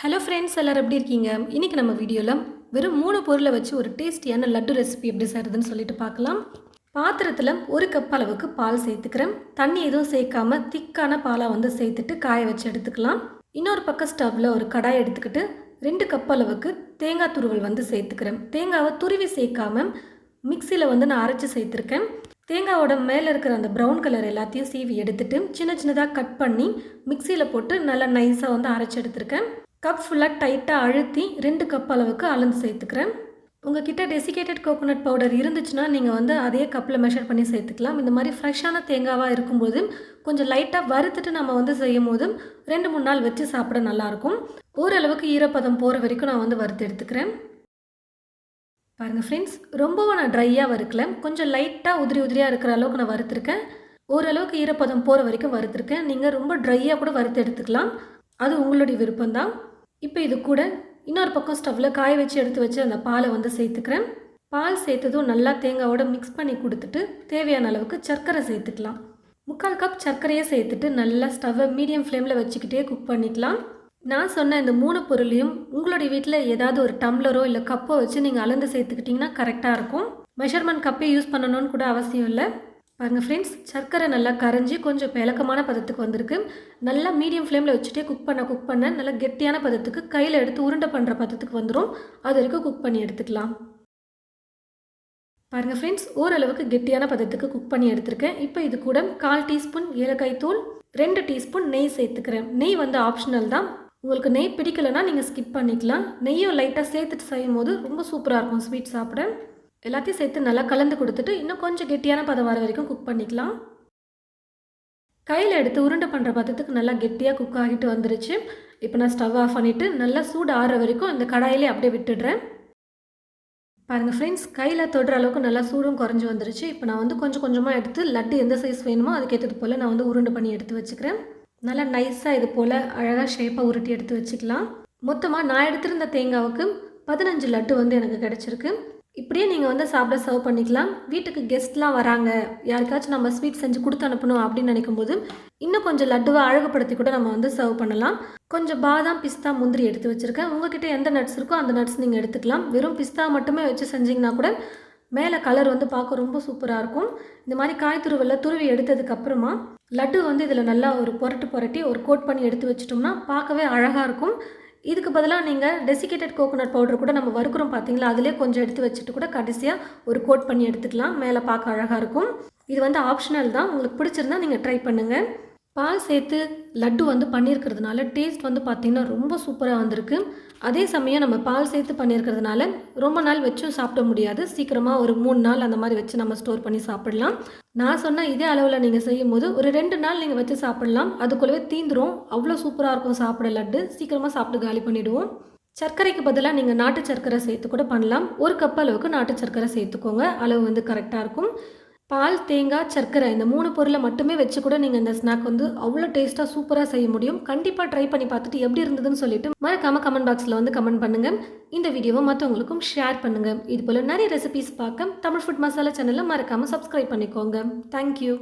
Hello friends எல்லோரும் எப்படி இருக்கீங்க? இன்றைக்கி நம்ம வீடியோவில் வெறும் மூணு பொருளை வச்சு ஒரு டேஸ்டியான லட்டு ரெசிபி எப்படி செய்கிறதுன்னு சொல்லிட்டு பார்க்கலாம். பாத்திரத்தில் ஒரு கப் அளவுக்கு பால் சேர்த்துக்கிறேன். தண்ணி எதுவும் சேர்க்காம திக்கான பாலாக வந்து சேர்த்துட்டு காய வச்சு எடுத்துக்கலாம். இன்னொரு பக்கம் ஸ்டவ்வில் ஒரு கடாய் எடுத்துக்கிட்டு ரெண்டு கப் அளவுக்கு தேங்காய் துருவல் வந்து சேர்த்துக்கிறேன். தேங்காவை துருவி சேர்க்காம மிக்சியில் வந்து நான் அரைச்சி சேர்த்துருக்கேன். தேங்காவோட மேலே இருக்கிற அந்த ப்ரௌன் கலர் எல்லாத்தையும் சீவி எடுத்துட்டு சின்ன சின்னதாக கட் பண்ணி மிக்சியில் போட்டு நல்லா நைஸாக வந்து அரைச்சி எடுத்திருக்கேன். கப் ஃபுல்லாக டைட்டாக அழுத்தி ரெண்டு கப் அளவுக்கு அளந்து சேர்த்துக்கிறேன். உங்ககிட்ட டெசிகேட்டட் கோகோனட் பவுடர் இருந்துச்சுன்னா நீங்கள் வந்து அதே கப்பில் மெஷர் பண்ணி சேர்த்துக்கலாம். இந்த மாதிரி ஃப்ரெஷ்ஷான தேங்காவாக இருக்கும்போது கொஞ்சம் லைட்டாக வறுத்துட்டு நம்ம வந்து செய்யும் போது ரெண்டு மூணு நாள் வச்சு சாப்பிட நல்லாயிருக்கும். ஓரளவுக்கு ஈரப்பதம் போகிற வரைக்கும் நான் வந்து வறுத்து எடுத்துக்கிறேன். பாருங்கள் ஃப்ரெண்ட்ஸ் ரொம்பவும் நான் ட்ரையாக வறுக்கல. கொஞ்சம் லைட்டாக உதிரி உதிரியாக இருக்கிற அளவுக்கு நான் வறுத்துருக்கேன். ஓரளவுக்கு ஈரப்பதம் போகிற வரைக்கும் வறுத்துருக்கேன். நீங்கள் ரொம்ப ட்ரையாக கூட வறுத்து எடுத்துக்கலாம். அது உங்களுடைய விருப்பம்தான். இப்போ இது கூட இன்னொரு பக்கம் ஸ்டவ்வில் காய வச்சு எடுத்து வச்சு அந்த பாலை வந்து சேர்த்துக்கிறேன். பால் சேர்த்ததும் நல்லா தேங்காவோட மிக்ஸ் பண்ணி கொடுத்துட்டு தேவையான அளவுக்கு சர்க்கரை சேர்த்துக்கலாம். முக்கால் கப் சர்க்கரையை சேர்த்துட்டு நல்லா ஸ்டவ்வை மீடியம் ஃப்ளேமில் வச்சுக்கிட்டே குக் பண்ணிக்கலாம். நான் சொன்ன இந்த மூணு பொருளையும் உங்களுடைய வீட்டில் ஏதாவது ஒரு டம்ளரோ இல்லை கப்போ வச்சு நீங்கள் அளந்து சேர்த்துக்கிட்டிங்கன்னா கரெக்டாக இருக்கும். மெஷர்மெண்ட் கப்பே யூஸ் பண்ணணும்னு கூட அவசியம் இல்லை. பாருங்கள் ஃப்ரெண்ட்ஸ் சர்க்கரை நல்லா கரைஞ்சி கொஞ்சம் இலக்கமான பதத்துக்கு வந்திருக்கு. நல்லா மீடியம் ஃப்ளேமில் வச்சுட்டே குக் பண்ண குக் பண்ண நல்லா கெட்டியான பதத்துக்கு கையில் எடுத்து உருண்டை பண்ணுற பதத்துக்கு வந்துடும் அது வரைக்கும் குக் பண்ணி எடுத்துக்கலாம். பாருங்கள் ஃப்ரெண்ட்ஸ் ஓரளவுக்கு கெட்டியான பதத்துக்கு குக் பண்ணி எடுத்திருக்கேன். இப்போ இது கூட கால் டீஸ்பூன் ஏலக்காய் தூள் ரெண்டு டீஸ்பூன் நெய் சேர்த்துக்கிறேன். நெய் வந்து ஆப்ஷனல் தான். உங்களுக்கு நெய் பிடிக்கலைன்னா நீங்கள் ஸ்கிப் பண்ணிக்கலாம். நெய்யும் லைட்டாக சேர்த்துட்டு செய்யும் போது ரொம்ப சூப்பராக இருக்கும் ஸ்வீட் சாப்பிட. எல்லாத்தையும் சேர்த்து நல்லா கலந்து கொடுத்துட்டு இன்னும் கொஞ்சம் கெட்டியான பதம் வர வரைக்கும் குக் பண்ணிக்கலாம். கையில் எடுத்து உருண்டை பண்ணுற பதத்துக்கு நல்லா கெட்டியாக குக் ஆகிட்டு வந்துருச்சு. இப்போ நான் ஸ்டவ் ஆஃப் பண்ணிவிட்டு நல்லா சூடு ஆறுற வரைக்கும் இந்த கடாயிலே அப்படியே விட்டுடுறேன். பாருங்கள் ஃப்ரெண்ட்ஸ் கையில் தொடுற அளவுக்கு நல்லா சூடும் குறைஞ்சி வந்துருச்சு. இப்போ நான் வந்து கொஞ்சம் கொஞ்சமாக எடுத்து லட்டு எந்த சைஸ் வேணுமோ அதுக்கேற்றது போல் நான் வந்து உருண்டை பண்ணி எடுத்து வச்சுக்கிறேன். நல்லா நைஸாக இது போல் அழகாக ஷேப்பாக உருட்டி எடுத்து வச்சுக்கலாம். மொத்தமாக நான் எடுத்திருந்த தேங்காவுக்கு பதினஞ்சு லட்டு வந்து எனக்கு கிடச்சிருக்கு. இப்படியே நீங்கள் வந்து சாப்பிட சர்வ் பண்ணிக்கலாம். வீட்டுக்கு கெஸ்ட்லாம் வராங்க. யாருக்காச்சும் நம்ம ஸ்வீட் செஞ்சு கொடுத்து அனுப்பணும் அப்படின்னு நினைக்கும்போது இன்னும் கொஞ்சம் லட்டுவை அழகுப்படுத்தி கூட நம்ம வந்து சர்வ் பண்ணலாம். கொஞ்சம் பாதாம் பிஸ்தா முந்திரி எடுத்து வச்சுருக்கேன். உங்ககிட்ட எந்த நட்ஸ் இருக்கோ அந்த நட்ஸ் நீங்கள் எடுத்துக்கலாம். வெறும் பிஸ்தா மட்டுமே வச்சு செஞ்சிங்கன்னா கூட மேலே கலர் வந்து பார்க்க ரொம்ப சூப்பராக இருக்கும். இந்த மாதிரி காய் துருவலில் துருவி எடுத்ததுக்கப்புறமா லட்டு வந்து இதில் நல்லா ஒரு புரட்டு புரட்டி ஒரு கோட் பண்ணி எடுத்து வச்சிட்டோம்னா பார்க்கவே அழகாக இருக்கும். இதுக்கு பதிலாக நீங்கள் டெசிகேட்டட் கோகோனட் பவுடர் கூட நம்ம வறுக்கிறோம் பார்த்தீங்களா அதிலே கொஞ்சம் எடுத்து வச்சுட்டு கூட கடைசியாக ஒரு கோட் பண்ணி எடுத்துக்கலாம். மேலே பார்க்க அழகாக இருக்கும். இது வந்து ஆப்ஷனல் தான். உங்களுக்கு பிடிச்சிருந்தா நீங்கள் ட்ரை பண்ணுங்கள் பால் சேர்த்து லட்டு வந்து பண்ணியிருக்கிறதுனால டேஸ்ட் வந்து பார்த்திங்கன்னா ரொம்ப சூப்பராக வந்திருக்கு. அதே சமயம் நம்ம பால் சேர்த்து பண்ணியிருக்கிறதுனால ரொம்ப நாள் வச்சும் சாப்பிட முடியாது. சீக்கிரமாக ஒரு மூணு நாள் அந்த மாதிரி வச்சு நம்ம ஸ்டோர் பண்ணி சாப்பிடலாம். நான் சொன்ன இதே அளவில் நீங்கள் செய்யும் போது ஒரு ரெண்டு நாள் நீங்கள் வச்சு சாப்பிடலாம். அதுக்குள்ளவே தீந்துரும். அவ்வளோ சூப்பராக இருக்கும் சாப்பிட லட்டு. சீக்கிரமாக சாப்பிட்டு காலி பண்ணிவிடுவோம் சர்க்கரைக்கு பதிலாக நீங்கள் நாட்டு சர்க்கரை சேர்த்து கூட பண்ணலாம். ஒரு கப் அளவுக்கு நாட்டு சர்க்கரை சேர்த்துக்கோங்க. அளவு வந்து கரெக்டாக இருக்கும். பால் தேங்காய் சர்க்கரை இந்த மூணு பொருளை மட்டுமே வச்சு கூட நீங்கள் இந்த ஸ்நாக் வந்து அவ்வளோ டேஸ்ட்டாக சூப்பராக செய்ய முடியும். கண்டிப்பாக ட்ரை பண்ணி பார்த்துட்டு எப்படி இருந்ததுன்னு சொல்லிட்டு மறக்காம கமெண்ட் பாக்ஸில் வந்து கமெண்ட் பண்ணுங்கள் இந்த வீடியோவை மற்றவங்களுக்கும் ஷேர் பண்ணுங்கள் இது போல் நிறைய ரெசிபிஸ் பார்க்க தமிழ் ஃபுட் மசாலா சேனலில் மறக்காமல் சப்ஸ்கிரைப் பண்ணிக்கோங்க. தேங்க்யூ